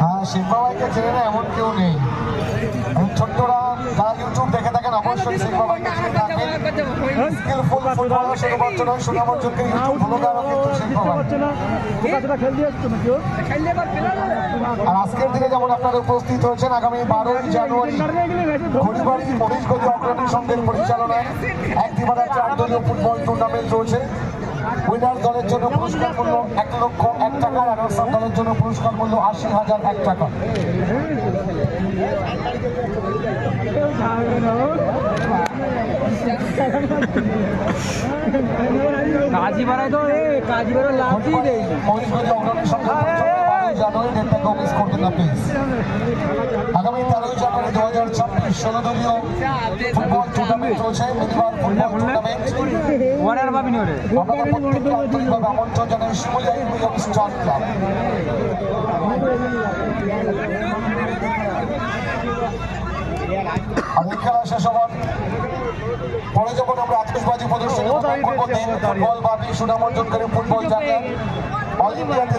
হ্যাঁ শিল্পাবাইকে চেনে না এমন কেউ নেই ছোট্টরা যারা ইউটিউব দেখে থাকেন অবশ্যই শিল্পাবাইকে চিনে থাকবেন স্কিলফুল ফুটবলার শুধুমাত্র নয় সুনামর্জনকে ইউটিউব ভূমিকারও কিন্তু শিল্পাবাই আর আজকের দিনে যেমন আপনারা উপস্থিত হয়েছেন আগামী বারোই জানুয়ারি খড়িবাড়ি মহিষগতি অগ্রণী সংঘের পরিচালনায় এক দিবারা চার দলীয় ফুটবল টুর্নামেন্ট চলছে উইনার দলের জন্য পুরস্কার মূল্য এক লক্ষ এক টাকা রানার্সার দলের জন্য পুরস্কার মূল্য আশি হাজার এক টাকা। কাজী বাড়াই তো এ লাভ দিয়ে দেয় মহিষগতি অগ্রণী সংঘের জানুয়ারি ডেটটাকেও মিস করবেন না প্লিজ আগামী তেরোই জানুয়ারি দু হাজার ছাব্বিশ ষোলো দলীয় ফুটবল টুর্নামেন্ট চলছে মিনিমাম ফুটবল টুর্নামেন্ট। ওয়ার পাবি নি ওরে আপনারা প্রত্যেককে আন্তরিকভাবে আমন্ত্রণ জানাই শিমুলিয়া ইউনিয়ন স্টার ক্লাব। আর খেলা শেষ হবার পরে যখন আমরা আতশবাজি প্রদর্শনী করব ফুটবল বা সুনাম অর্জনকারী ফুটবল জায়গা অল ইন্ডিয়াতে